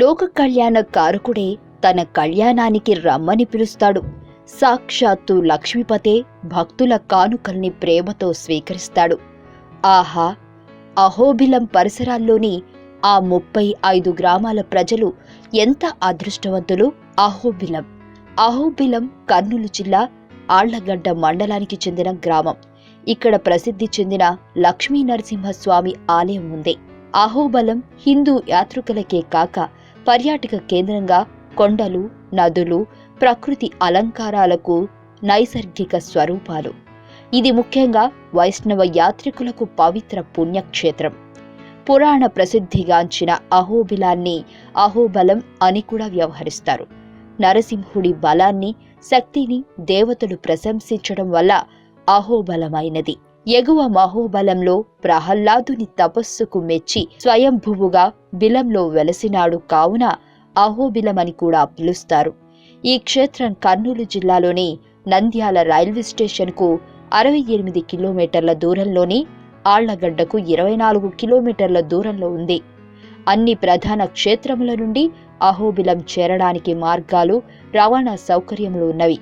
లోక కళ్యాణ కారకుడే తన కళ్యాణానికి రమ్మని పిలుస్తాడు. సాక్షాత్తు లక్ష్మీపతే భక్తుల కానుకల్ని ప్రేమతో స్వీకరిస్తాడు. ఆహా! అహోబిలం పరిసరాల్లోని ఆ ముప్పై ఐదు గ్రామాల ప్రజలు ఎంత అదృష్టవంతులు! అహోబిలం. అహోబిలం కర్నూలు జిల్లా ఆళ్ళగడ్డ మండలానికి చెందిన గ్రామం. ఇక్కడ ప్రసిద్ధి చెందిన లక్ష్మీ నరసింహస్వామి ఆలయం ఉంది. అహోబలం హిందూ యాత్రికులకే కాక పర్యాటక కేంద్రంగా కొండలు నదులు ప్రకృతి అలంకారాలకు నైసర్గిక స్వరూపాలు. ఇది ముఖ్యంగా వైష్ణవ యాత్రికులకు పవిత్ర పుణ్యక్షేత్రం. పురాణ ప్రసిద్ధిగాంచిన అహోబిలాన్ని అహోబలం అని కూడా వ్యవహరిస్తారు. నరసింహుడి బలాన్ని శక్తిని దేవతలు ప్రశంసించడం వల్ల అహోబలమైనది. ఎగువ మహోబలంలో ప్రహ్లాదుని తపస్సుకు మెచ్చి స్వయంభువుగా బిలంలో వెలసినాడు కావున అహోబిలమని కూడా పిలుస్తారు. ఈ క్షేత్రం కర్నూలు జిల్లాలోని నంద్యాల రైల్వే స్టేషన్కు అరవై ఎనిమిది కిలోమీటర్ల దూరంలోని ఆళ్ళగడ్డకు ఇరవై నాలుగు కిలోమీటర్ల దూరంలో ఉంది. అన్ని ప్రధాన క్షేత్రముల నుండి అహోబిలం చేరడానికి మార్గాలు రవాణా సౌకర్యములు ఉన్నవి.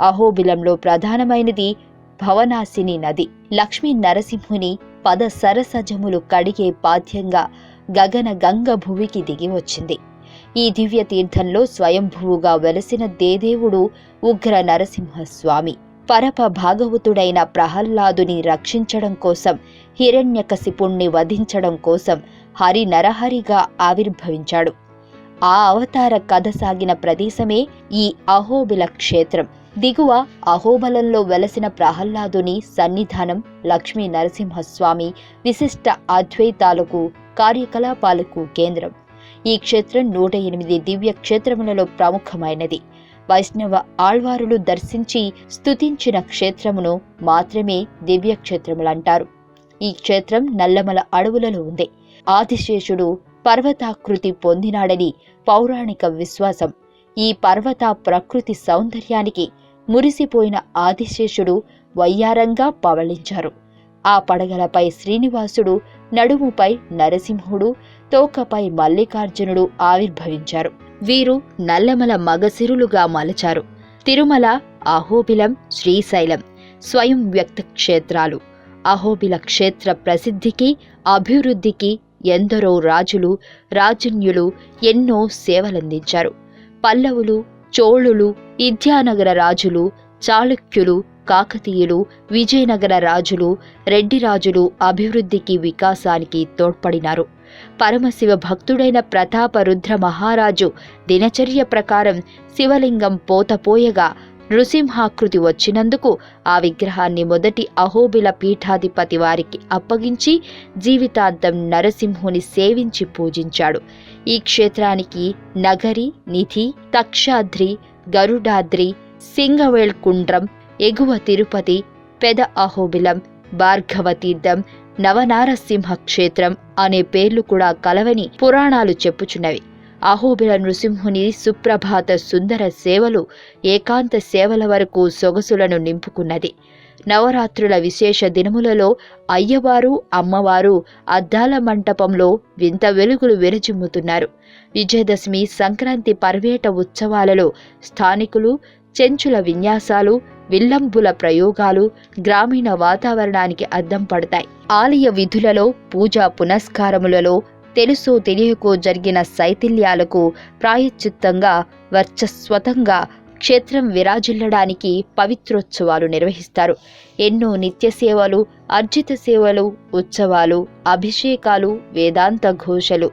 అహోబిలంలో ప్రధానమైనది భవనాసిని నది లక్ష్మీ నరసింహుని పద సరసజములు కడిగే పాద్యంగా గగన గంగ భువికి దిగి వచ్చింది. ఈ దివ్య తీర్థంలో స్వయంభువుగా వెలసిన దేదేవుడు ఉగ్ర నరసింహస్వామి. పరప భాగవతుడైన ప్రహ్లాదుని రక్షించడం కోసం హిరణ్యకశిపుణ్ణి వధించడం కోసం హరి నరహరిగా ఆవిర్భవించాడు. ఆ అవతార కథ సాగిన ప్రదేశమే ఈ అహోబిల క్షేత్రం. దిగువ అహోబలంలో వెలసిన ప్రహ్లాదుని సన్నిధానం లక్ష్మీ నరసింహస్వామి విశిష్ట అద్వైతాలకు కార్యకలాపాలకు కేంద్రం. ఈ క్షేత్రం నూట ఎనిమిది దివ్య క్షేత్రములలో ప్రముఖమైనది. వైష్ణవ ఆళ్వారులు దర్శించి స్తుతించిన క్షేత్రమును మాత్రమే దివ్య క్షేత్రములంటారు. ఈ క్షేత్రం నల్లమల అడవులలో ఉంది. ఆదిశేషుడు పర్వతాకృతి పొందినాడని పౌరాణిక విశ్వాసం. ఈ పర్వత ప్రకృతి సౌందర్యానికి మురిసిపోయిన ఆదిశేషుడు వయ్యారంగా పవళించారు. ఆ పడగలపై శ్రీనివాసుడు నడుముపై నరసింహుడు తోకపై మల్లికార్జునుడు ఆవిర్భవించారు. వీరు నల్లమల మగసిరులుగా మలచారు. తిరుమల అహోబిలం శ్రీశైలం స్వయం వ్యక్త క్షేత్రాలు. అహోబిల క్షేత్ర ప్రసిద్ధికి అభివృద్ధికి ఎందరో రాజులు రాజన్యులు ఎన్నో సేవలందించారు. పల్లవులు చోళులు విద్యానగర రాజులు చాళుక్యులు కాకతీయులు విజయనగర రాజులు రెడ్డి రాజులు అభివృద్ధికి వికాసానికి తోడ్పడినారు. పరమశివ భక్తుడైన ప్రతాపరుద్ర మహారాజు దినచర్య ప్రకారం శివలింగం పోతపోయగా నృసింహాకృతి వచ్చినందుకు ఆ విగ్రహాన్ని మొదటి అహోబిల పీఠాధిపతి వారికి అప్పగించి జీవితాంతం నరసింహుని సేవించి పూజించాడు. ఈ క్షేత్రానికి నగరి నిధి తక్షాద్రి గరుడాద్రి సింగవేల్ కుండ్రం ఎగువ తిరుపతి పెద అహోబిలం భార్గవతీర్థం నవనారసింహ క్షేత్రం అనే పేర్లు కూడా కలవని పురాణాలు చెప్పుచున్నవి. అహోబిల నృసింహుని సుప్రభాత సుందర సేవలు ఏకాంత సేవల వరకు సొగసులను నింపుకున్నది. నవరాత్రుల విశేష దినములలో అయ్యవారు అమ్మవారు అద్దాల మంటపంలో వింత వెలుగులు విరచిమ్ముతున్నారు విజయదశమి సంక్రాంతి పర్వేట ఉత్సవాలలో స్థానికులు చెంచుల విన్యాసాలు విల్లంబుల ప్రయోగాలు గ్రామీణ వాతావరణానికి అద్దం పడతాయి. ఆలయ విధులలో పూజా పునస్కారములలో తెలుసు తెలియకో జరిగిన శైథిల్యాలకు ప్రాయశ్చిత్తంగా వర్చస్వతంగా క్షేత్రం విరాజిల్లడానికి పవిత్రోత్సవాలు నిర్వహిస్తారు. ఎన్నో నిత్య సేవలు అర్జిత సేవలు ఉత్సవాలు అభిషేకాలు వేదాంత ఘోషలు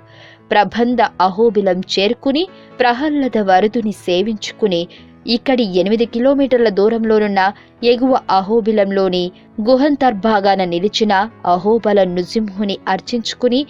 ప్రబంధ అహోబిలం చేరుకుని ప్రహ్లాద వరుదుని సేవించుకుని ఇక్కడి ఎనిమిది కిలోమీటర్ల దూరంలోనున్న ఎగువ అహోబిలంలోని గుహంతర్భాగాన నిలిచిన అహోబల నృసింహుని అర్చించుకుని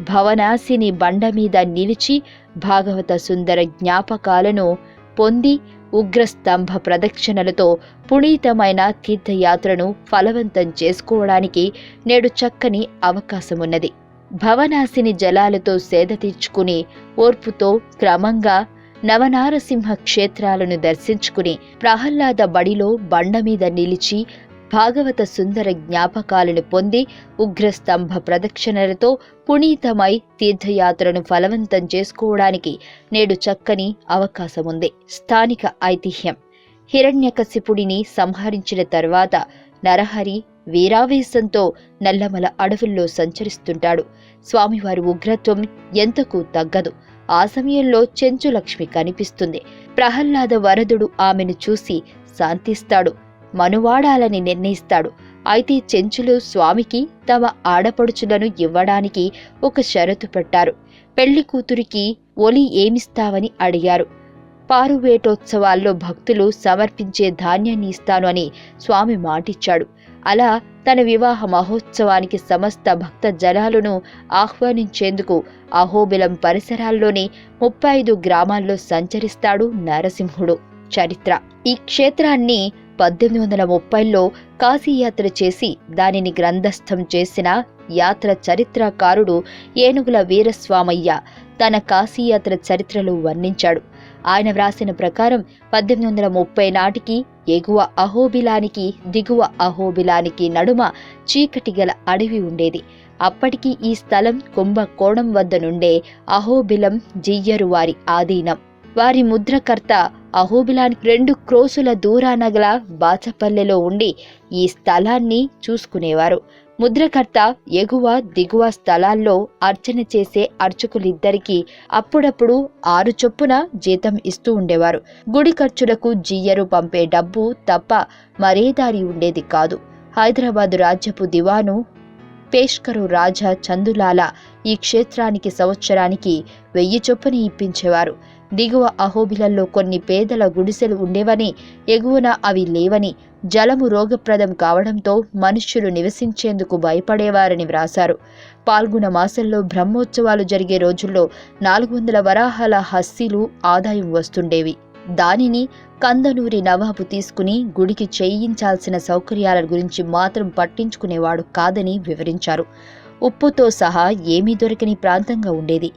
భవనాసిని బండ మీద నిలిచి భాగవత సుందర జ్ఞాపకాలను పొంది ఉగ్రస్తంభ ప్రదక్షిణలతో పునీతమైన తీర్థయాత్రను ఫలవంతం చేసుకోవడానికి నేడు చక్కని అవకాశమున్నది. భవనాసిని జలాలతో సేద తీర్చుకుని ఓర్పుతో క్రమంగా నవనారసింహ క్షేత్రాలను దర్శించుకుని ప్రహ్లాద బడిలో బండ మీద నిలిచి భాగవత సుందర జ్ఞాపకాలను పొంది ఉగ్రస్తంభ ప్రదక్షిణలతో పునీతమై తీర్థయాత్రను ఫలవంతం చేసుకోవడానికి నేడు చక్కని అవకాశముంది. స్థానిక ఐతిహ్యం. హిరణ్యకశిపుడిని సంహరించిన తర్వాత నరహరి వీరావేశంతో నల్లమల అడవుల్లో సంచరిస్తుంటాడు. స్వామివారి ఉగ్రత్వం ఎంతకు తగ్గదు. ఆ సమయంలో చెంచులక్ష్మి కనిపిస్తుంది. ప్రహ్లాద వరదుడు ఆమెను చూసి శాంతిస్తాడు. మనువాడాలని నిర్ణయిస్తాడు. అయితే చెంచులు స్వామికి తమ ఆడపడుచులను ఇవ్వడానికి ఒక షరతు పెట్టారు. పెళ్ళి కూతురికి ఒలి ఏమిస్తావని అడిగారు. పారువేటోత్సవాల్లో భక్తులు సమర్పించే ధాన్యాన్ని ఇస్తాను అని స్వామి మాటిచ్చాడు. అలా తన వివాహ మహోత్సవానికి సమస్త భక్త జనాలను ఆహ్వానించేందుకు అహోబిలం పరిసరాల్లోని ముప్పై ఐదు గ్రామాల్లో సంచరిస్తాడు నరసింహుడు. చరిత్ర. ఈ క్షేత్రాన్ని పద్దెనిమిది వందల ముప్పైలో కాశీయాత్ర చేసి దానిని గ్రంథస్థం చేసిన యాత్ర చరిత్రకారుడు ఏనుగుల వీరస్వామయ్య తన కాశీయాత్ర చరిత్రలో వర్ణించాడు. ఆయన వ్రాసిన ప్రకారం పద్దెనిమిది వందల ముప్పై నాటికి ఎగువ అహోబిలానికి దిగువ అహోబిలానికి నడుమ చీకటి గల అడవి ఉండేది. అప్పటికి ఈ స్థలం కుంభకోణం వద్ద నుండే అహోబిలం జియ్యరు వారి ఆధీనం. వారి ముద్రకర్త అహోబిలానికి రెండు క్రోసుల దూరాన గల బాచపల్లెలో ఉండి ఈ స్థలాన్ని చూసుకునేవారు. ముద్రకర్త ఎగువ దిగువ స్థలాల్లో అర్చన చేసే అర్చకులిద్దరికీ అప్పుడప్పుడు ఆరు చొప్పున జీతం ఇస్తూ ఉండేవారు. గుడి ఖర్చులకు జియ్యరు పంపే డబ్బు తప్ప మరే దారి ఉండేది కాదు. హైదరాబాదు రాజ్యపు దివాను పేష్కరు రాజా చందులాల ఈ క్షేత్రానికి సంవత్సరానికి వెయ్యి చొప్పున ఇప్పించేవారు. దిగువ అహోబిలల్లో కొన్ని పేదల గుడిసెలు ఉండేవని ఎగువన అవి లేవని జలము రోగప్రదం కావడంతో మనుష్యులు నివసించేందుకు భయపడేవారని వ్రాశారు. పాల్గొన మాసంలో బ్రహ్మోత్సవాలు జరిగే రోజుల్లో నాలుగు వందల వరాహాల హస్సీలు ఆదాయం వస్తుండేవి. దానిని కందనూరి నవాబు తీసుకుని గుడికి చేయించాల్సిన సౌకర్యాల గురించి మాత్రం పట్టించుకునేవాడు కాదని వివరించారు. ఉప్పుతో సహా ఏమీ దొరకని ప్రాంతంగా ఉండేది.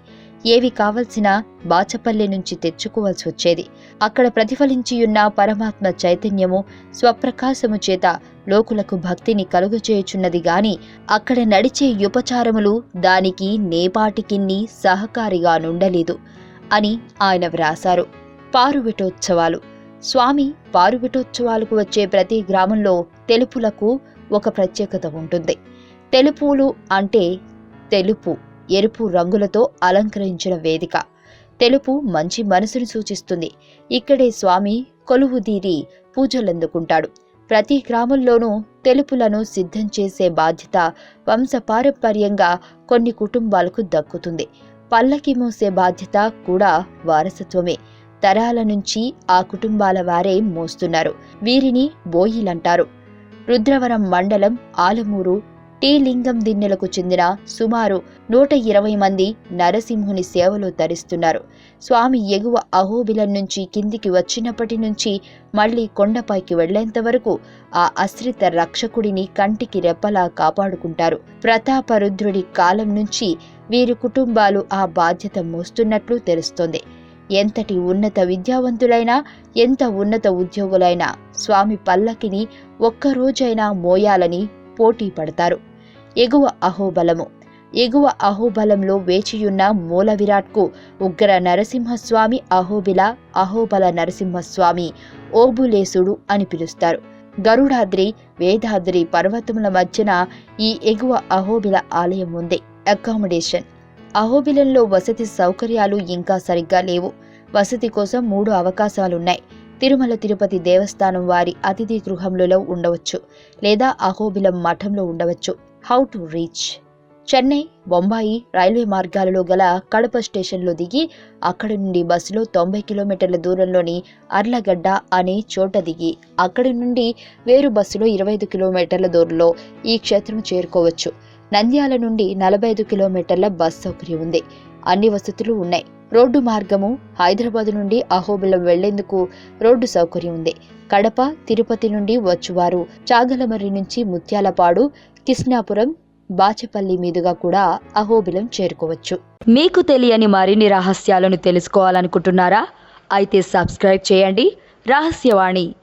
ఏవి కావలసినా బాచపల్లి నుంచి తెచ్చుకోవాల్సి వచ్చేది. అక్కడ ప్రతిఫలించియున్న పరమాత్మ చైతన్యము స్వప్రకాశము చేత లోకులకు భక్తిని కలుగచేయుచున్నది గాని అక్కడ నడిచే ఉపచారములు దానికి నేపాటికిన్ని సహకారిగా నుండలేదు అని ఆయన వ్రాశారు. పారువిటోత్సవాలు. స్వామి పారువిటోత్సవాలకు వచ్చే ప్రతి గ్రామంలో తెలుపులకు ఒక ప్రత్యేకత ఉంటుంది. తెలుపులు అంటే తెలుపు. ఎరుపు రంగులతో అలంకరించిన వేదిక. తెలుపు మంచి మనసును సూచిస్తుంది. ఇక్కడే స్వామి కొలువుదీరి పూజలందుకుంటాడు. ప్రతి గ్రామంలోనూ తెలుపులను సిద్ధం చేసే బాధ్యత వంశపారంపర్యంగా కొన్ని కుటుంబాలకు దక్కుతుంది. పల్లకి మోసే బాధ్యత కూడా వారసత్వమే. తరాల నుంచి ఆ కుటుంబాల వారే మోస్తున్నారు. వీరిని బోయిలంటారు. రుద్రవరం మండలం ఆలమూరు టీ లింగం దిన్నెలకు చెందిన సుమారు నూట ఇరవై మంది నరసింహుని సేవలు తరిస్తున్నారు. స్వామి ఎగువ అహోబిలం నుంచి కిందికి వచ్చినప్పటి నుంచి మళ్ళీ కొండపైకి వెళ్ళేంత వరకు ఆ అశ్రిత రక్షకుడిని కంటికి రెప్పలా కాపాడుకుంటారు. ప్రతాపరుద్రుడి కాలం నుంచి వీరి కుటుంబాలు ఆ బాధ్యత మోస్తున్నట్లు తెలుస్తోంది. ఎంతటి ఉన్నత విద్యావంతులైనా ఎంత ఉన్నత ఉద్యోగులైనా స్వామి పల్లకిని ఒక్కరోజైనా మోయాలని పోటీ పడతారు. ఎగువ అహోబలము. ఎగువ అహోబలంలో వేచియున్న మూల విరాట్కు ఉగ్ర నరసింహస్వామి అహోబిల అహోబల నరసింహస్వామి ఓబులేసుడు అని పిలుస్తారు. గరుడాద్రి వేదాద్రి పర్వతముల మధ్యన ఈ ఎగువ అహోబిల ఆలయం ఉంది. అకామిడేషన్. అహోబిలంలో వసతి సౌకర్యాలు ఇంకా సరిగ్గా లేవు. వసతి కోసం మూడు అవకాశాలున్నాయి. తిరుమల తిరుపతి దేవస్థానం వారి అతిథి గృహంలో ఉండవచ్చు లేదా అహోబిలం మఠంలో ఉండవచ్చు. How to reach Chennai Bombay railway మార్గాలలో గల కడప స్టేషన్లో దిగి అక్కడి నుండి బస్సులో తొంభై కిలోమీటర్ల దూరంలోని అర్లగడ్డ అనే చోట దిగి అక్కడి నుండి వేరు బస్సులో ఇరవై ఐదు కిలోమీటర్ల దూరంలో ఈ క్షేత్రం చేరుకోవచ్చు. నంద్యాల నుండి నలభై ఐదు కిలోమీటర్ల బస్ సౌకర్యం ఉంది. అన్ని వసతులు ఉన్నాయి. రోడ్డు మార్గము హైదరాబాద్ నుండి అహోబిలం వెళ్ళేందుకు రోడ్డు సౌకర్యం ఉంది. కడప తిరుపతి నుండి వచ్చువారు చాగలమర్రి నుంచి ముత్యాలపాడు కృష్ణాపురం బాచపల్లి మీదుగా కూడా అహోబిలం చేరుకోవచ్చు. మీకు తెలియని మరిన్ని రహస్యాలను తెలుసుకోవాలనుకుంటున్నారా? అయితే సబ్స్క్రైబ్ చేయండి. రహస్యవాణి.